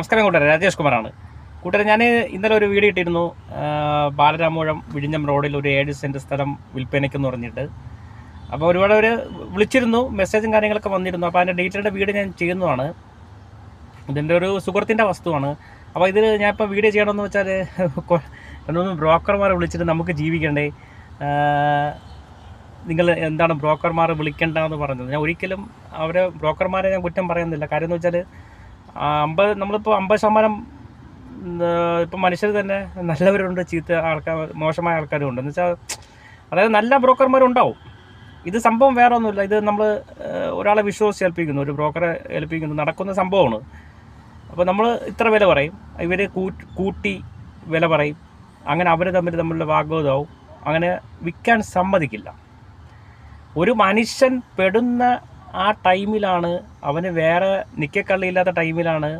നമസ്കാരം കൂട്ടുകാരെ രാജേഷ് കുമാറാണ്. കൂട്ടുകാരെ ഞാൻ ഇന്നലെ ഒരു വീഡിയോ ഇട്ടിരുന്നു. ആ, ബാലരാമപുരം വിഴിഞ്ഞം റോഡിൽ ഒരു ഏഴ് സെന്റ് സ്ഥലം വിൽപ്പനയ്ക്കെന്ന് പറഞ്ഞിട്ട്. അപ്പോൾ ഒരുപാട് പേര് വിളിച്ചിരുന്നു മെസ്സേജും കാര്യങ്ങളൊക്കെ വന്നിരുന്നു. അപ്പോൾ അതിന്റെ ഡീറ്റെയിൽഡ് വീഡിയോ ഞാൻ ചെയ്യുന്നതാണ്. ഇതിന്റെ ഒരു സുഹൃത്തിന്റെ വസ്തുവാണ്. അപ്പോൾ ഇതിൽ ഞാൻ ഇപ്പോൾ വീഡിയോ ചെയ്യണമെന്ന് വെച്ചാൽ രണ്ടുമൂന്ന് രണ്ട് മൂന്ന് ബ്രോക്കർമാരെ വിളിച്ചിട്ട് നമുക്ക് ജീവിക്കണ്ടേ? നിങ്ങൾ എന്താണ് ബ്രോക്കർമാർ വിളിക്കേണ്ടതെന്ന് പറഞ്ഞത്? ഞാൻ ഒരിക്കലും അവരെ ബ്രോക്കർമാരെ ഞാൻ കുറ്റം പറയുന്നില്ല. കാര്യം എന്ന് വെച്ചാൽ അമ്പത് നമ്മളിപ്പോൾ അമ്പത് ശതമാനം ഇപ്പം മനുഷ്യർ തന്നെ നല്ലവരുണ്ട് ചീത്ത ആൾക്കാർ മോശമായ ആൾക്കാരും ഉണ്ട്. എന്ന് വെച്ചാൽ അതായത് നല്ല ബ്രോക്കർമാരുണ്ടാവും. ഇത് സംഭവം വേറെ ഒന്നുമില്ല ഇത് നമ്മൾ ഒരാളെ വിശ്വസിച്ച് ഏൽപ്പിക്കുന്നു ഒരു ബ്രോക്കറെ ഏൽപ്പിക്കുന്നു. നടക്കുന്ന സംഭവമാണ്. അപ്പോൾ നമ്മൾ ഇത്ര വില പറയും. ഇവർ കൂട്ടി വില പറയും. അങ്ങനെ അവർ തമ്മിൽ തമ്മിലുള്ള വാഗ്വാദമാവും. അങ്ങനെ വിൽക്കാൻ സമ്മതിക്കില്ല. ഒരു മനുഷ്യൻ പെടുന്ന ആ ടൈമിലാണ് അവന് വേറെ നിക്കക്കള്ളിയില്ലാത്ത ടൈമിലാണ്